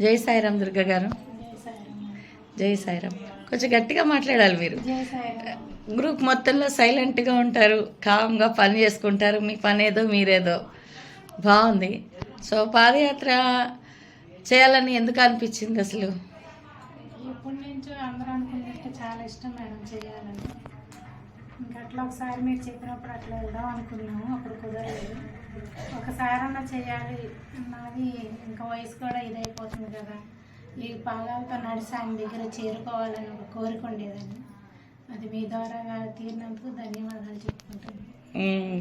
జై సాయిరామ్ దుర్గా గారు. జై సాయిరామ్. జై సాయిరామ్ కొంచెం గట్టిగా మాట్లాడాలి మీరు. గ్రూప్ మొత్తంలో సైలెంట్గా ఉంటారు కామ్గా పని చేసుకుంటారు మీ పని ఏదో మీరేదో. బాగుంది. సో పాదయాత్ర చేయాలని ఎందుకు అనిపించింది అసలు? ఎప్పటి నుంచో అందరూ అనుకున్నట్టు చాలా ఇష్టం మేడం చేయాలని. ఇంకా అట్లా ఒకసారి మీరు చెప్పినప్పుడు అట్లా వెళ్దాం అనుకున్నాము అప్పుడు కుదరలేదు. ఒకసారి అన్నా చేయాలి నాది ఇంకా వయసు కూడా ఇదైపోతుంది కదా. ఈ పాదాలతో నడిచి ఆయన దగ్గర చేరుకోవాలని ఒక కోరిక ఉండేదని అది మీ ద్వారా తీరినందుకు ధన్యవాదాలు చెప్పుకుంటాను మ్మ్.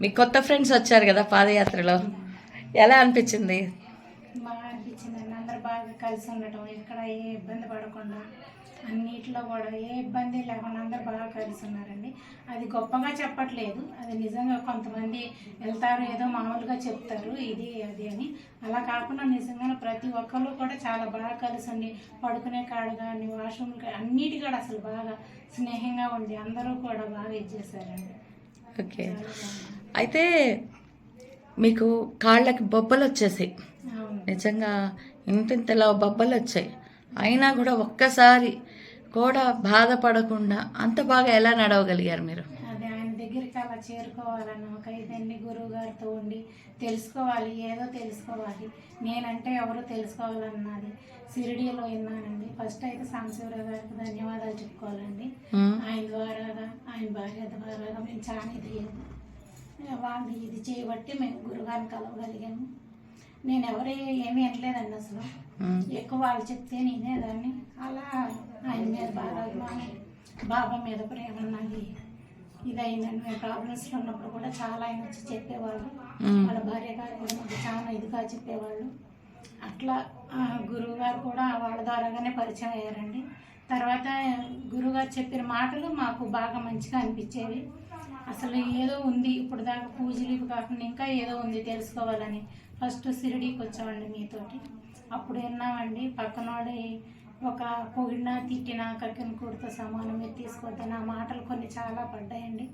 మీ కొత్త ఫ్రెండ్స్ వచ్చారు కదా పాదయాత్రలో. ఎలా అనిపించింది? బాగా అనిపించింది అండి అందరు బాగా కలిసి ఉండటం ఎక్కడ ఏ ఇబ్బంది పడకుండా. అన్నిట్లో కూడా ఏ ఇబ్బంది లేకుండా అందరు బాగా కలిసి ఉన్నారండి అది గొప్పగా చెప్పట్లేదు. అది నిజంగా కొంతమంది వెళ్తారు ఏదో మామూలుగా చెప్తారు ఇది అది అని. అలా కాకుండా నిజంగానే ప్రతి ఒక్కరు కూడా చాలా బాగా కలిసి ఉండి పడుకునే కాడ కానీ వాష్రూమ్ అన్నిటి కూడా అసలు బాగా స్నేహంగా ఉండి అందరూ కూడా బాగా ఇది చేశారండి. ఓకే. అయితే మీకు కాళ్ళకి బొబ్బలు వచ్చేసాయి. నిజంగా ఇంతింతలా బొబ్బలు వచ్చాయి. అయినా కూడా ఒక్కసారి కూడా బాధపడకుండా అంత బాగా ఎలా నడవగలిగారు మీరు? అదే ఆయన దగ్గరికి అలా చేరుకోవాలన్న ఒక ఇదండి గురువు గారితో ఉండి తెలుసుకోవాలి ఏదో తెలుసుకోవాలి. నేనంటే ఎవరో తెలుసుకోవాలన్నది సిరిడీలో విన్నానండి. ఫస్ట్ అయితే సాంశివరావు గారికి ధన్యవాదాలు చెప్పుకోవాలండి. ఆయన ద్వారాగా ఆయన భార్య ద్వారాగా మేము చాలా ఇది వాళ్ళు ఇది చేయబట్టి మేము గురుగారిని కలవగలిగాము. నేను ఎవరు ఏమీ అనలేదండి అసలు. ఎక్కువ వాళ్ళు చెప్తే నేనేదాన్ని అలా ఆయన మీద బాగా అభిమానం. బాబా మీద ప్రేమ నాది ఇదైందండి మేము ప్రాబ్లమ్స్లో ఉన్నప్పుడు కూడా చాలా ఆయన వచ్చి చెప్పేవాళ్ళు. వాళ్ళ భార్య గారు కూడా మాకు చాలా ఇదిగా చెప్పేవాళ్ళు. అట్లా గురువు గారు కూడా వాళ్ళ ద్వారాగానే పరిచయం అయ్యారండి. తర్వాత గురువుగారు చెప్పిన మాటలు మాకు బాగా మంచిగా అనిపించేవి. అసలు ఏదో ఉంది ఇప్పుడు దాకా పూజలు ఇవి కాకుండా ఇంకా ఏదో ఉంది తెలుసుకోవాలని. ఫస్ట్ షిరిడీకి వచ్చామండి మీతోటి. అప్పుడు విన్నామండి పక్కనోడి ఒక పొగిడినా తిట్టినా కక్కిన కూడితో సమానం మీరు తీసుకొద్దని ఆ మాటలు కొన్ని చాలా పడ్డాయండి.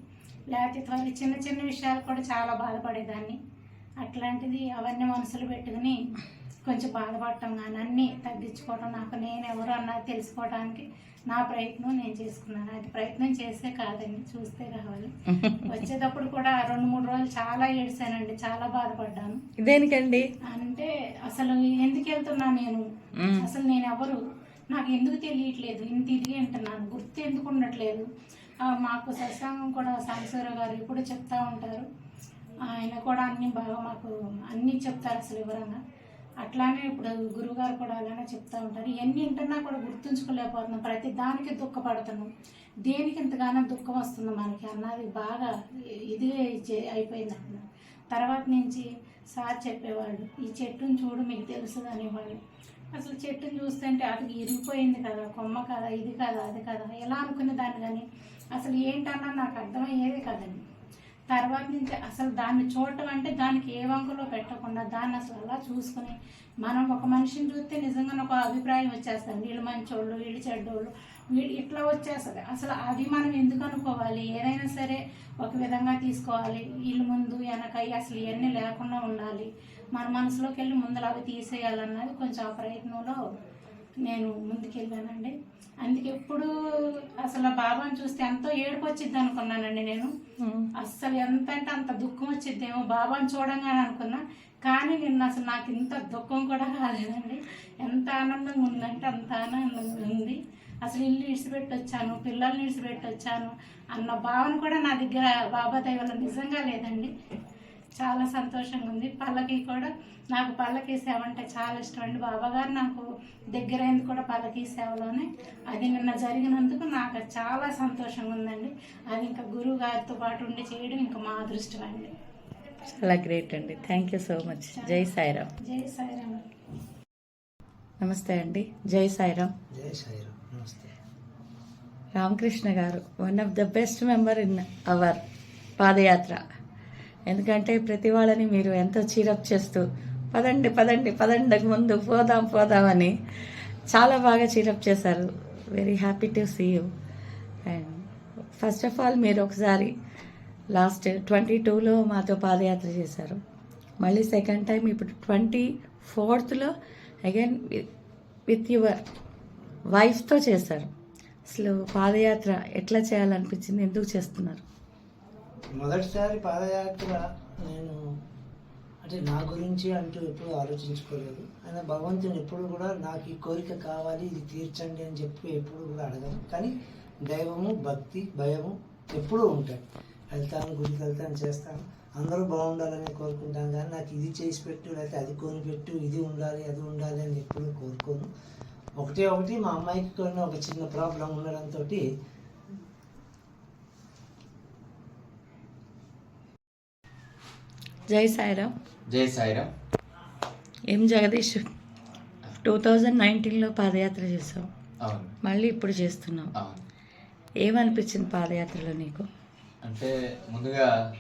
లేకపోతే త్వర చిన్న చిన్న విషయాలు కూడా చాలా బాధపడేదాన్ని. అట్లాంటిది అవన్నీ మనసులో పెట్టుకుని కొంచెం బాధపడటం కానీ అన్నీ తగ్గించుకోవడం నాకు నేను ఎవరు అన్నది తెలుసుకోవడానికి నా ప్రయత్నం నేను చేసుకున్నాను. అది ప్రయత్నం చేస్తే కాదండి చూస్తే కావాలి. వచ్చేటప్పుడు కూడా రెండు మూడు రోజులు చాలా ఏడ్చానండి చాలా బాధపడ్డాను. దేనికండి? అంటే అసలు ఎందుకు వెళ్తున్నా నేను. అసలు నేను ఎవరు? నాకు ఎందుకు తెలియట్లేదు? ఇంత ఇది అంటున్నాను. గుర్తు ఎందుకు ఉండట్లేదు మాకు సత్సంగం కూడా సాంబశివరావు గారు ఇప్పుడు చెప్తా ఉంటారు. ఆయన కూడా అన్ని బాగా మాకు అన్నీ చెప్తారు అసలు వివరంగా. అట్లానే ఇప్పుడు గురువుగారు కూడా అలానే చెప్తూ ఉంటారు. ఇవన్నీ వింటున్నా కూడా గుర్తుంచుకోలేకపోతున్నాం. ప్రతి దానికి దుఃఖపడుతున్నాం. దేనికి ఇంతగానో దుఃఖం వస్తుంది మనకి అన్నది బాగా ఇదే అయిపోయింది అన్న తర్వాత నుంచి సార్ చెప్పేవాళ్ళు ఈ చెట్టుని చూడు మీకు తెలుసు అనేవాళ్ళు అసలు చెట్టుని చూస్తుంటే అది ఇరిగిపోయింది కదా కొమ్మ కదా ఇది కదా అది కదా ఎలా అనుకునే దాన్ని కానీ అసలు ఏంటన్నా నాకు అర్థమయ్యేది కదండి. తర్వాత నుంచి అసలు దాన్ని చూడటం అంటే దానికి ఏ వంకలో పెట్టకుండా దాన్ని అసలు అలా చూసుకుని మనం ఒక మనిషిని చూస్తే నిజంగా ఒక అభిప్రాయం వచ్చేస్తుంది. వీళ్ళు మంచోళ్ళు వీళ్ళు చెడ్డోళ్ళు వీళ్ళు ఇట్లా వచ్చేస్తుంది. అసలు అది మనం ఎందుకు అనుకోవాలి? ఏదైనా సరే ఒక విధంగా తీసుకోవాలి. వీళ్ళు ముందు వెనక అసలు ఇవన్నీ లేకుండా ఉండాలి. మన మనసులోకి వెళ్ళి అవి తీసేయాలన్నది కొంచెం ఆ ప్రయత్నంలో నేను ముందుకెళ్ళానండి. అందుకే ఎప్పుడు అసలు ఆ బాబాని చూస్తే ఎంతో ఏడుపు వచ్చింది అనుకున్నానండి నేను. అస్సలు ఎంత అంటే అంత దుఃఖం వచ్చిద్దేమో బాబాని చూడంగానే అనుకున్నా. కానీ నిన్న అసలు నాకు ఇంత దుఃఖం కూడా కాలేదండి ఎంత ఆనందంగా ఉందంటే అంత ఆనందంగా ఉంది. అసలు ఇల్లు ఇడిచిపెట్టి వచ్చాను పిల్లల్ని ఇడిచిపెట్టి వచ్చాను అన్న భావన కూడా నా దగ్గర బాబా దైవలో నిజంగా లేదండి. చాలా సంతోషంగా ఉంది పల్లకి కూడా నాకు పల్లకి సేవ అంటే చాలా ఇష్టం అండి. బాబా గారు నాకు దగ్గరైంది కూడా పల్లకి సేవలోనే. అది నిన్న జరిగినందుకు నాకు చాలా సంతోషంగా ఉందండి అది ఇంకా గురువు గారితో పాటు ఉండి చేయడం ఇంకా మా అదృష్టం అండి చాలా గ్రేట్ అండి. Thank you so much. జై సాయిరామ్. జై సాయిరామ్. నమస్తే అండి. జై సాయిరామ్. జై సాయిరామ్. నమస్తే. రామకృష్ణ గారు one of the best member in our padayatra. ఎందుకంటే ప్రతి వాళ్ళని మీరు ఎంతో చీరప్ చేస్తూ పదండి పదండి పదండి ముందు పోదాం పోదామని చాలా బాగా చీరప్ చేశారు. Very happy to see you and first of all మీరు ఒకసారి లాస్ట్ ట్వంటీ టూలో మాతో పాదయాత్ర చేశారు. మళ్ళీ సెకండ్ టైం ఇప్పుడు ట్వంటీ ఫోర్త్లో అగైన్ విత్ యువర్ వైఫ్తో చేశారు. అసలు పాదయాత్ర ఎట్లా చేయాలనిపించింది? ఎందుకు చేస్తున్నారు? మొదటిసారి పాదయాత్ర నేను అంటే నా గురించి అంటూ ఎప్పుడు ఆలోచించుకోలేదు. అయినా భగవంతుని ఎప్పుడు కూడా నాకు ఈ కోరిక కావాలి ఇది తీర్చండి అని చెప్పి ఎప్పుడు కూడా అడగను. కానీ దైవము భక్తి భయము ఎప్పుడూ ఉంటాయి. వెళ్తాను గుడికి వెళ్తాను చేస్తాను. అందరూ బాగుండాలని కోరుకుంటాను కానీ నాకు ఇది చేసి పెట్టు లేకపోతే అది కొని పెట్టు ఇది ఉండాలి అది ఉండాలి అని ఎప్పుడూ కోరుకోను. ఒకటే ఒకటి మా అమ్మాయికి కొన్ని ఒక చిన్న ప్రాబ్లం ఉండడంతో జై సాయిరామ్. జై Sairam. M Jagadish two thousand నైన్టీన్లో పాదయాత్ర చేసావు. అవును. మళ్ళీ ఇప్పుడు చేస్తున్నావు. అవును. ఏమనిపించింది పాదయాత్రలో నీకు? అంటే ముందుగా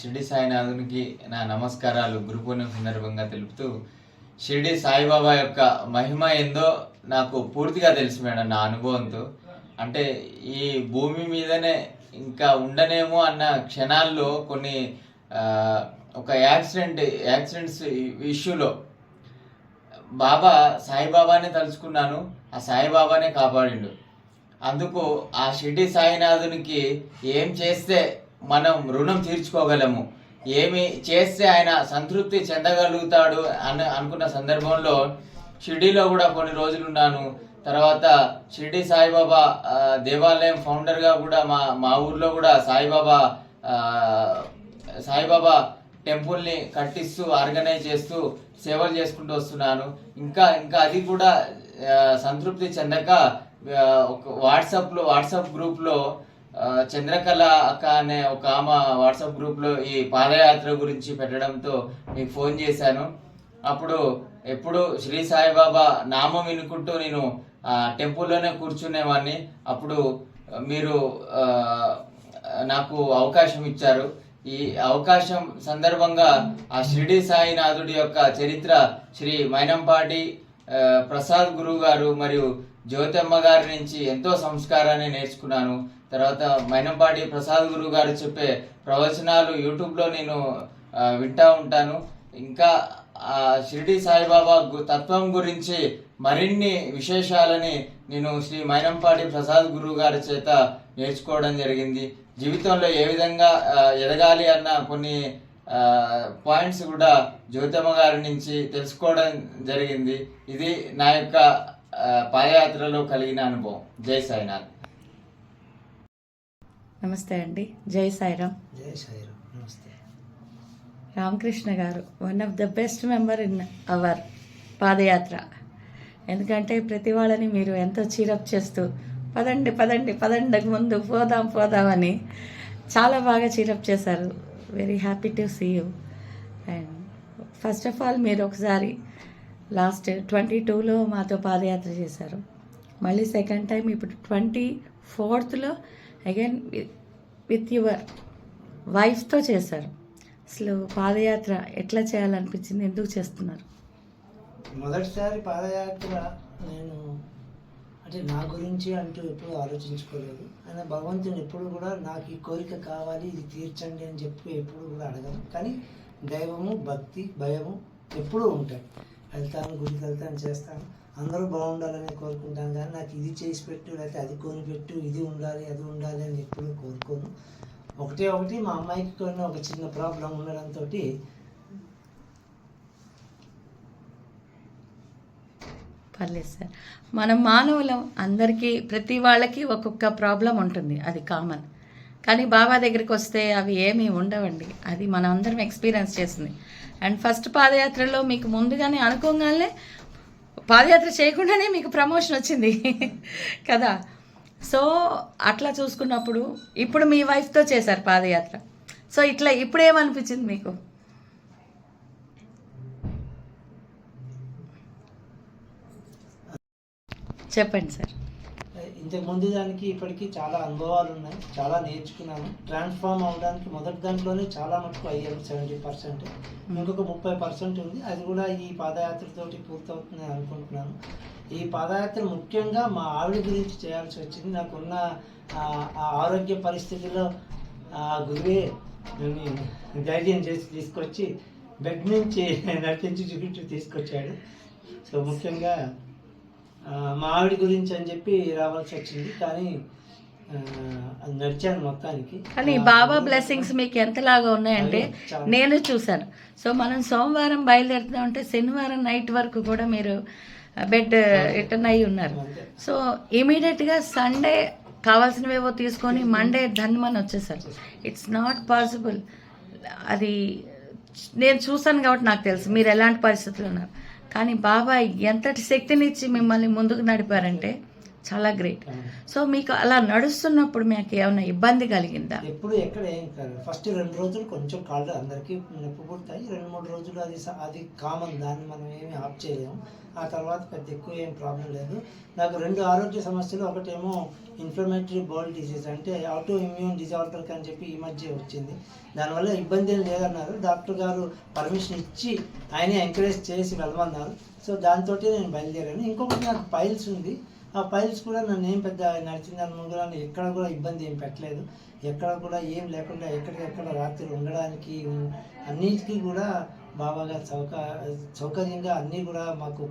షిరిడి సాయినాథునికి నా నమస్కారాలు గురు పూర్ణిమ సందర్భంగా తెలుపుతూ షిరిడి సాయిబాబా యొక్క మహిమ ఏందో నాకు పూర్తిగా తెలుసు మేడం నా అనుభవంతో. అంటే ఈ భూమి మీదనే ఇంకా ఉండనేమో అన్న క్షణాల్లో కొన్ని ఒక యాక్సిడెంట్ యాక్సిడెంట్స్ ఇష్యూలో బాబా సాయిబాబానే తలుచుకున్నాను ఆ సాయిబాబానే కాపాడిండు. అందుకు ఆ షిరిడి సాయినాథునికి ఏం చేస్తే మనం రుణం తీర్చుకోగలము? ఏమి చేస్తే ఆయన సంతృప్తి చెందగలుగుతాడు అని అనుకున్న సందర్భంలో షిరిడీలో కూడా కొన్ని రోజులు ఉన్నాను. తర్వాత షిర్డి సాయిబాబా దేవాలయం ఫౌండర్గా కూడా మా మా ఊర్లో కూడా సాయిబాబా సాయిబాబా టెంపుల్ని కట్టిస్తూ ఆర్గనైజ్ చేస్తూ సేవలు చేసుకుంటూ వస్తున్నాను. ఇంకా ఇంకా అది కూడా సంతృప్తి చెందక ఒక వాట్సాప్లో వాట్సాప్ గ్రూప్లో చంద్రకళ అక్క అనే ఒక ఆమె వాట్సాప్ గ్రూప్లో ఈ పాదయాత్ర గురించి పెట్టడంతో మీకు ఫోన్ చేశాను. అప్పుడు ఎప్పుడు శ్రీ సాయిబాబా నామం వినుకుంటూ నేను ఆ టెంపుల్లోనే కూర్చునేవాడిని అప్పుడు మీరు నాకు అవకాశం ఇచ్చారు. ఈ అవకాశం సందర్భంగా ఆ షిరిడి సాయినాథుడి యొక్క చరిత్ర శ్రీ మైనంపాటి ప్రసాద్ గురువు గారు మరియు జ్యోతమ్మ గారి నుంచి ఎంతో సంస్కారాన్ని నేర్చుకున్నాను. తర్వాత మైనంపాటి ప్రసాద్ గురువు గారు చెప్పే ప్రవచనాలు యూట్యూబ్లో నేను వింటా ఉంటాను. ఇంకా ఆ షిరిడి సాయిబాబా తత్వం గురించి మరిన్ని విశేషాలని నేను శ్రీ మైనంపాటి ప్రసాద్ గురువు గారి చేత నేర్చుకోవడం జరిగింది. జీవితంలో ఏ విధంగా ఎదగాలి అన్న కొన్ని పాయింట్స్ కూడా జ్యోతమ్మ గారి నుంచి తెలుసుకోవడం జరిగింది. ఇది నా యొక్క పాదయాత్రలో కలిగిన అనుభవం. జై సాయినాథ్. నమస్తే అండి. జై సాయిరామ్. జై సాయిరామ్. నమస్తే. రామకృష్ణ గారు one of the best member in our padayatra. ఎందుకంటే ప్రతి వాళ్ళని మీరు ఎంతో చీరప్ చేస్తూ పదండి పదండి పదండి ముందు పోదాం పోదాం అని చాలా బాగా చీరప్ చేశారు. Very happy to see you and first of all మీరు ఒకసారి లాస్ట్ ట్వంటీ టూలో మాతో పాదయాత్ర చేశారు. మళ్ళీ సెకండ్ టైం ఇప్పుడు ట్వంటీ ఫోర్త్లో అగైన్ విత్ యువర్ వైఫ్తో చేశారు. అసలు పాదయాత్ర ఎట్లా చేయాలనిపించింది? ఎందుకు చేస్తున్నారు? మొదటిసారి పాదయాత్ర నేను అంటే నా గురించి అంటూ ఎప్పుడు ఆలోచించుకోలేదు. ఆయన భగవంతుని ఎప్పుడు కూడా నాకు ఈ కోరిక కావాలి ఇది తీర్చండి అని చెప్పి ఎప్పుడు కూడా అడగను. కానీ దైవము భక్తి భయము ఎప్పుడూ ఉంటాయి. వెళ్తాను గుడికి వెళ్తాను చేస్తాను. అందరూ బాగుండాలని కోరుకుంటాను కానీ నాకు ఇది చేసి పెట్టు లేకపోతే అది కొని పెట్టు ఇది ఉండాలి అది ఉండాలి అని ఎప్పుడూ కోరుకోను. ఒకటే ఒకటి మా అమ్మాయికి కొన్ని ఒక చిన్న ప్రాబ్లం ఉండడంతో పర్లేదు సార్. మనం మానవులం అందరికీ ప్రతి వాళ్ళకి ఒక్కొక్క ప్రాబ్లం ఉంటుంది. అది కామన్. కానీ బాబా దగ్గరికి వస్తే అవి ఏమీ ఉండవండి. అది మనం అందరం ఎక్స్పీరియన్స్ చేసింది అండ్ ఫస్ట్ పాదయాత్రలో మీకు ముందుగానే అనుకోగానే పాదయాత్ర చేయకుండానే మీకు ప్రమోషన్ వచ్చింది. కదా? సో అట్లా చూసుకున్నప్పుడు ఇప్పుడు మీ వైఫ్తో చేశారు పాదయాత్ర. సో ఇట్లా ఇప్పుడు ఏమనిపించింది మీకు? చెప్పండి సార్. ఇంతకు ముందు దానికి ఇప్పటికీ చాలా అనుభవాలు ఉన్నాయి చాలా నేర్చుకున్నాను. ట్రాన్స్ఫార్మ్ అవడానికి మొదటి దాంట్లోనే చాలా మటుకు అయ్యాను సెవెంటీ పర్సెంట్ ఇంకొక ముప్పై పర్సెంట్ ఉంది. అది కూడా ఈ పాదయాత్రతోటి పూర్తవుతుంది అనుకుంటున్నాను. ఈ పాదయాత్ర ముఖ్యంగా మా ఆవిడ గురించి చేయాల్సి వచ్చింది. నాకున్న ఆ ఆరోగ్య పరిస్థితిలో ఆ గురువే ధైర్యం చేసి తీసుకొచ్చి బెడ్ నుంచి నడిపించి చూపించి తీసుకొచ్చాడు. సో ముఖ్యంగా మా ఆవిడ గురించి అని చెప్పి రావాల్సి వచ్చింది. కానీ నడిచాను మొత్తానికి. కానీ బాబా బ్లెస్సింగ్స్ మీకు ఎంతలాగా ఉన్నాయంటే. నేను చూశాను. సో మనం సోమవారం బయలుదేరుతున్నాం అంటే శనివారం నైట్ వరకు కూడా మీరు బెడ్ రిటర్న్ అయ్యి ఉన్నారు. సో ఇమీడియట్గా సండే కావాల్సినవేవో తీసుకొని మండే ధన్మని వచ్చేసారు. ఇట్స్ నాట్ పాసిబుల్ అది నేను చూసాను కాబట్టి నాకు తెలుసు. మీరు ఎలాంటి పరిస్థితులు ఉన్నారు? కానీ బాబా ఎంతటి శక్తినిచ్చి మిమ్మల్ని ముందుకు నడిపారంటే చాలా గ్రేట్ సో మీకు అలా నడుస్తున్నప్పుడు మీకు ఏమైనా ఇబ్బంది కలిగిందా? ఎప్పుడు ఎక్కడ ఏం కాదు. ఫస్ట్ రెండు రోజులు కొంచెం కాళ్ళు అందరికీ నొప్పి పుడతాయి. రెండు మూడు రోజులు అది అది కామన్ దాన్ని మనం ఏమి ఆఫ్ చేయలేము. ఆ తర్వాత పెద్ద ఎక్కువ ఏం ప్రాబ్లం లేదు. నాకు రెండు ఆరోగ్య సమస్యలు ఒకటేమో ఇన్ఫ్లమేటరీ బౌల్ డిసీజ్ అంటే ఆటో ఇమ్యూన్ డిజార్డర్ అని చెప్పి ఈ మధ్య వచ్చింది. దానివల్ల ఇబ్బంది ఏం లేదన్నారు. డాక్టర్ గారు పర్మిషన్ ఇచ్చి ఆయనే ఎంకరేజ్ చేసి వెళ్ళమన్నారు. సో దాంతో నేను బయలుదేరాను. ఇంకొకటి నాకు పైల్స్ ఉంది. ఆ పైల్స్ కూడా నన్ను ఏం పెద్ద నడిచిన అని ముందు ఎక్కడ కూడా ఇబ్బంది ఏం పెట్టలేదు. ఎక్కడ కూడా ఏం లేకుండా ఎక్కడికెక్కడ రాత్రి ఉండడానికి అన్నిటికీ కూడా బాగా సౌక సౌకర్యంగా అన్నీ కూడా మాకు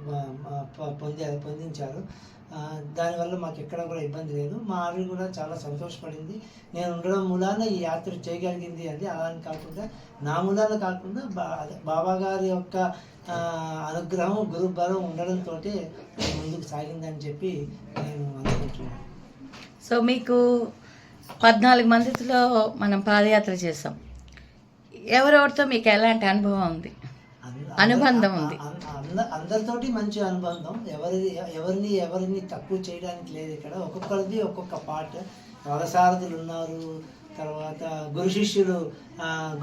పొందే పొందించారు. దానివల్ల మాకు ఎక్కడ కూడా ఇబ్బంది లేదు. మా ఆవిడ కూడా చాలా సంతోషపడింది. నేను ఉండడం మూలాన ఈ యాత్ర చేయగలిగింది అది అలా అని కాకుండా నా మూలాన కాకుండా బా బాబా గారి యొక్క అనుగ్రహం గురుబలం ఉండడంతో ముందుకు సాగిందని చెప్పి నేను అనుకుంటున్నాను. సో మీకు పద్నాలుగు మందితో మనం పాదయాత్ర చేసాం ఎవరెవరితో మీకు ఎలాంటి అనుభవం ఉంది? అనుబంధం ఉంది. అంద- అంద- అందరితోటి మంచి అనుబంధం. ఎవరి ఎవరిని ఎవరిని తక్కువ చేయడానికి లేదు ఇక్కడ. ఒక్కొక్కరిది ఒక్కొక్క పాట రథసారథులు ఉన్నారు. తర్వాత గురు శిష్యులు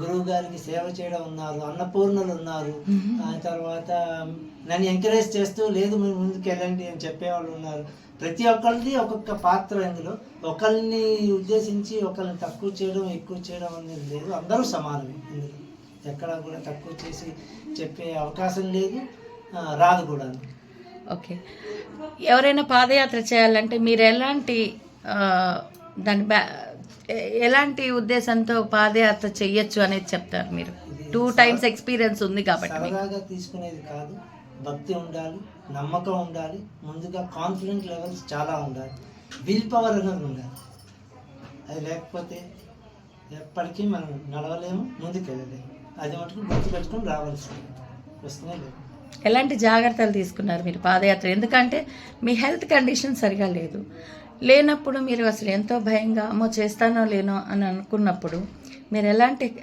గురువు గారికి సేవ చేయడం ఉన్నారు. అన్నపూర్ణలు ఉన్నారు. ఆ తర్వాత నన్ను ఎంకరేజ్ చేస్తూ లేదు మీరు ముందుకు వెళ్ళండి అని చెప్పేవాళ్ళు ఉన్నారు. ప్రతి ఒక్కరిది ఒక్కొక్క పాత్ర ఇందులో. ఒకరిని ఉద్దేశించి ఒకరిని తక్కువ చేయడం ఎక్కువ చేయడం అనేది లేదు. అందరూ సమానమే ఇందులో. ఎక్కడ కూడా తక్కువ చేసి చెప్పే అవకాశం లేదు రాదు కూడా. ఓకే. ఎవరైనా పాదయాత్ర చేయాలంటే మీరు ఎలాంటి దాని బ్యా ఎలాంటి ఉద్దేశంతో పాదయాత్ర చెయ్యొచ్చు అనేది చెప్తారు మీరు? టూ టైమ్స్ ఎక్స్పీరియన్స్ ఉంది కాబట్టి తీసుకునేది కాదు. భక్తి ఉండాలి నమ్మకం ఉండాలి ముందుగా కాన్ఫిడెంట్ లెవెల్స్ చాలా ఉండాలి విల్ పవర్ అనేది ఉండాలి. అది లేకపోతే ఎప్పటికీ మనం నడవలేము ముందుకు వెళ్ళలేము అది మటుకు గుర్తు పెట్టుకుని రావాల్సింది. వస్తూనే లేదు. ఎలాంటి జాగ్రత్తలు తీసుకున్నారు మీరు పాదయాత్ర? ఎందుకంటే మీ హెల్త్ కండిషన్ సరిగా లేదు. లేనప్పుడు మీరు అసలు ఎంతో భయంగా అమ్మో చేస్తానో లేనో అని అనుకున్నప్పుడు మీరు ఎలాంటి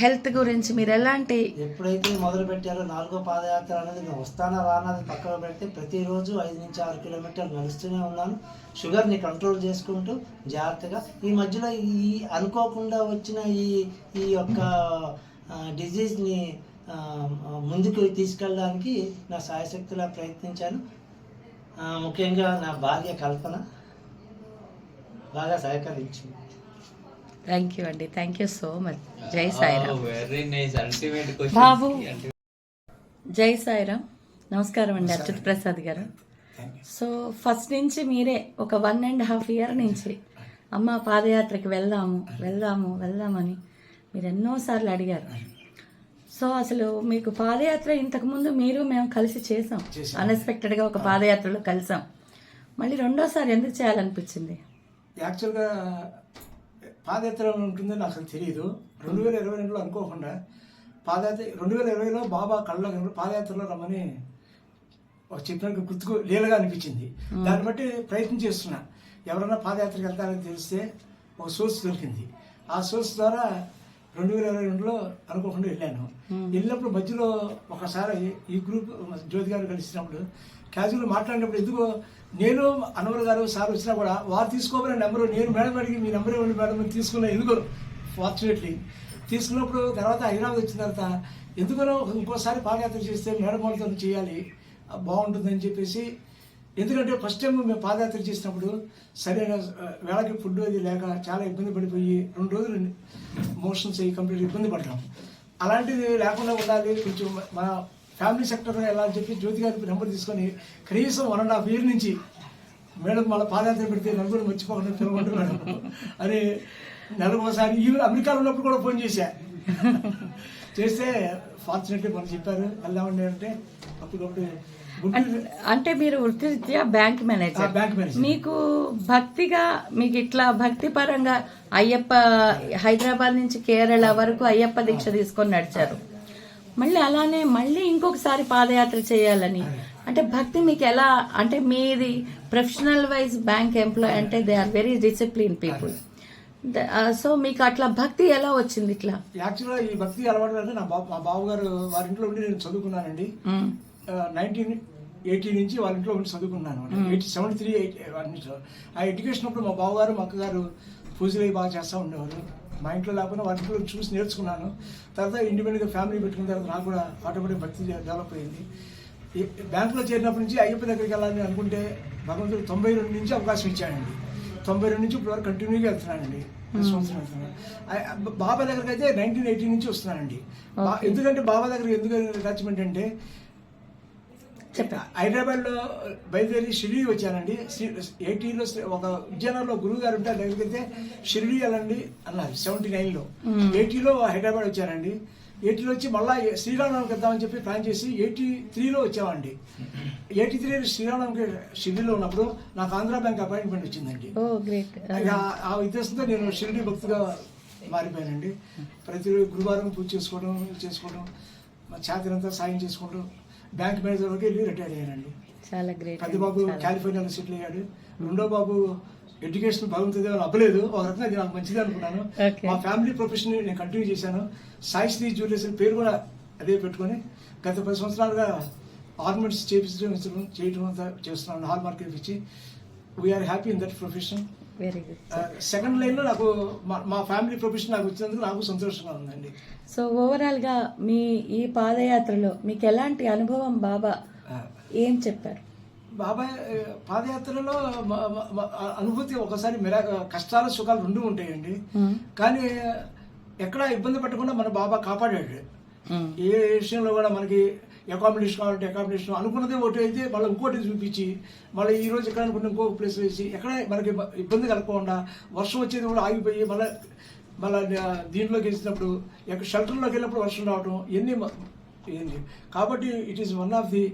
హెల్త్ గురించి మీరు ఎలాంటి ఎప్పుడైతే మొదలు పెట్టారో నాలుగో పాదయాత్ర అనేది నేను వస్తానా రానది పక్కన పెడితే ప్రతిరోజు ఐదు నుంచి ఆరు కిలోమీటర్లు నడుస్తూనే ఉన్నాను. షుగర్ని కంట్రోల్ చేసుకుంటూ జాగ్రత్తగా ఈ మధ్యలో ఈ అనుకోకుండా వచ్చిన ఈ ఈ యొక్క డిజీజ్ని ముందుకు తీసుకెళ్ళడానికి నా సాయశక్తిలా ప్రయత్నించాను. ముఖ్యంగా నా భార్య కల్పన బాగా సహకరించింది. థ్యాంక్ యూ అండి థ్యాంక్ యూ సో మచ్ జై సాయిరామ్ వెరీ నైస్ అల్టిమేట్ బాబు జై సాయిరామ్ నమస్కారం అండి అచ్యుత్ ప్రసాద్ గారు. సో ఫస్ట్ నుంచి మీరే ఒక వన్ అండ్ హాఫ్ ఇయర్ నుంచి అమ్మ పాదయాత్రకి వెళ్దాము వెళ్దాము వెళ్దామని మీరు ఎన్నోసార్లు అడిగారు. సో అసలు మీకు పాదయాత్ర ఇంతకుముందు మీరు మేము కలిసి చేసాం. అన్ఎక్స్పెక్టెడ్గా ఒక పాదయాత్రలో కలిసాం. మళ్ళీ రెండోసారి ఎందుకు చేయాలనిపించింది? యాక్చువల్గా పాదయాత్ర ఉంటుందని నాకు అసలు తెలియదు రెండు వేల ఇరవై రెండులో అనుకోకుండా పాదయాత్ర రెండు వేల ఇరవైలో బాబా కళ్ళ పాదయాత్రలో రమ్మని ఒక చెప్పినట్టు గుర్తుకు లీలగా అనిపించింది. దాన్ని బట్టి ప్రయత్నం చేస్తున్నా. ఎవరైనా పాదయాత్రకి వెళ్తారని తెలిస్తే ఒక సోర్స్ దొరికింది. ఆ సోర్స్ ద్వారా రెండు వేల ఇరవై రెండులో అనుకోకుండా వెళ్ళాను. వెళ్ళినప్పుడు మధ్యలో ఒకసారి ఈ గ్రూప్ జ్యోతి గారు కలిసినప్పుడు క్యాజువల్ మాట్లాడినప్పుడు ఎందుకో నేను అనవర్ గారు సార్ వచ్చినా కూడా వారు తీసుకోమని నెంబరు నేను మేడం అడిగి మీ నెంబర్ ఇవ్వండి మేడం అని తీసుకున్నా ఎందుకో ఫార్చునేట్లీ తీసుకున్నప్పుడు తర్వాత హైదరాబాద్ వచ్చిన తర్వాత ఎందుకనో ఇంకోసారి పాదయాత్ర చేస్తే మేడం వాళ్ళతో చేయాలి బాగుంటుందని చెప్పేసి ఎందుకంటే ఫస్ట్ టైం మేము పాదయాత్ర చేసినప్పుడు సరైన వేళకి ఫుడ్ అది లేక చాలా ఇబ్బంది పడిపోయి రెండు రోజులు మోషన్స్ అయ్యి కంప్లీట్ ఇబ్బంది పడ్డాం. అలాంటిది లేకుండా ఉండాలి. కొంచెం మన ఫ్యామిలీ సెక్టర్ ఎలా అని చెప్పి జ్యోతి గారి నెంబర్ తీసుకొని కనీసం వన్ అండ్ హాఫ్ ఇయర్ నుంచి మేడం మళ్ళీ పాదయాత్ర పెడితే నలుగురు మర్చిపోకుండా పిలవండి మేడం అని నెలకు ఒకసారి ఈవెన్ అమెరికాలో ఉన్నప్పుడు కూడా ఫోన్ చేశా. చేస్తే ఫార్చునేట్లీ మనం చెప్పారు. వెళ్దామండి అంటే అప్పటికప్పుడు అంటే మీరు వృత్తిరీత్యా బ్యాంక్ మేనేజర్. ఆ, బ్యాంక్ మేనేజర్. మీకు భక్తిగా మీకు ఇట్లా భక్తి పరంగా అయ్యప్ప హైదరాబాద్ నుంచి కేరళ వరకు అయ్యప్ప దీక్ష తీసుకొని నడిచారు. మళ్ళీ అలానే మళ్ళీ ఇంకొకసారి పాదయాత్ర చేయాలని. అంటే భక్తి మీకు ఎలా అంటే మీది ప్రొఫెషనల్ వైజ్ బ్యాంక్ ఎంప్లాయ్ అంటే they are very discipline people so మీకు అట్లా భక్తి ఎలా వచ్చింది ఇట్లా? యాక్చువల్గా ఈ భక్తి అలవాటు అంటే నా బాబు మా బావగారు వారి ఇంట్లో ఉండి నేను చదువుకున్నానండి. నైన్టీన్ ఎయిటీ నుంచి వాళ్ళ ఇంట్లో ఉండి చదువుకున్నాను ఎయిటీ సెవెంటీ త్రీ అన్నింటిలో ఆ ఎడ్యుకేషన్ అప్పుడు మా బావగారు మా అక్కగారు పూజలు అవి బాగా చేస్తూ ఉండేవారు. మా ఇంట్లో లేకపోతే వాళ్ళ ఇంట్లో చూసి నేర్చుకున్నాను. తర్వాత ఇండిపెండెంట్గా ఫ్యామిలీ పెట్టుకున్న తర్వాత నాకు కూడా ఆటోమేటిక్ భక్తి డెవలప్ అయింది. బ్యాంకులో చేరినప్పటి నుంచి అయ్యప్ప దగ్గరికి వెళ్ళాలని అనుకుంటే భగవంతుడు తొంభై రెండు నుంచి అవకాశం ఇచ్చాడండి. తొంభై రెండు నుంచి ఇప్పుడు వరకు కంటిన్యూగా వెళ్తున్నానండి సంవత్సరం వెళ్తున్నాను బాబా దగ్గరికి అయితే నైన్టీన్ ఎయిటీ నుంచి వస్తున్నానండి ఎందుకంటే బాబా దగ్గర ఎందుకు అటాచ్మెంట్ అంటే హైదరాబాద్లో బయలుదేరి షిరిడి వచ్చానండి. ఎయిటీలో ఒక విజయనగరంలో గురువు గారు ఉంటే దగ్గరికి అయితే షిరిడి వెళ్ళండి అన్నారు సెవెంటీ నైన్లో ఎయిటీలో హైదరాబాద్ వచ్చానండి. ఎయిటీలో వచ్చి మళ్ళీ శ్రీరామనవమికి వెళ్దామని చెప్పి ప్లాన్ చేసి ఎయిటీ త్రీలో వచ్చామండి. ఎయిటీ త్రీ శ్రీరామనవమికి షిరిడిలో ఉన్నప్పుడు నాకు ఆంధ్ర బ్యాంక్ అపాయింట్మెంట్ వచ్చిందండి. ఆ- ఉద్దేశంతో నేను షిరిడి భక్తిగా మారిపోయానండి. ప్రతి గురువారం పూజ చేసుకోవడం చేసుకోవడం మా చేతనంతా సాయం చేసుకుంటూ బ్యాంక్ మేనేజర్ వరకు వెళ్ళి రిటైర్ అయ్యానండి చాలా గ్రేట్ పెద్ద బాబు కాలిఫోర్నియాలో సెటిల్ అయ్యాడు. రెండో బాబు ఎడ్యుకేషన్ భగవంతుడి అని అవ్వలేదు ఒక రకంగా నాకు మంచిది అనుకున్నాను. మా ఫ్యామిలీ ప్రొఫెషన్ నేను కంటిన్యూ చేశాను. సాయి శ్రీ జ్యువెలర్స్ పేరు కూడా అదే పెట్టుకొని గత పది సంవత్సరాలుగా ఆర్నమెంట్స్ చేపించడం చేయడం అంతా చేస్తున్నాను హాల్ మార్కెట్ ఇచ్చి we are happy in that profession very good second లైన్లో నాకు మా- ఫ్యామిలీ ప్రొఫెషన్ నాకు వచ్చినందుకు నాకు సంతోషంగా ఉందండి. సో ఓవరాల్గా మీ ఈ పాదయాత్రలో మీకు ఎలాంటి అనుభవం బాబా ఏం చెప్పారు? బాబాయ్ ఆ, పాదయాత్రలో అనుభూతి ఒకసారి మెరా కష్టాలు సుఖాలు రెండు ఉంటాయండి. కానీ ఎక్కడ ఇబ్బంది పెట్టకుండా మన బాబా కాపాడాడు. మ్మ్. ఏ విషయంలో కూడా మనకి అకామిడేషన్ కావాలంటే అకామిడేషన్ అనుకున్నదే ఒకటి అయితే మళ్ళీ ఇంకోటి చూపించి మళ్ళీ ఈ రోజు ఎక్కడ అనుకుంటే ఇంకో ప్లేస్ వేసి ఎక్కడ మనకి ఇబ్బ- ఇబ్బంది కలగకుండా వర్షం వచ్చేది కూడా ఆగిపోయి మళ్ళీ మళ్ళీ దీంట్లోకి వేసినప్పుడు ఎక్కడ షెల్టర్లోకి వెళ్ళినప్పుడు వర్షం రావడం మ- ఏంది కాబట్టి it is one of the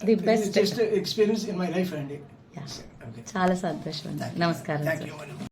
the best experience in my life అండి. చాలా సంతోషం నమస్కారం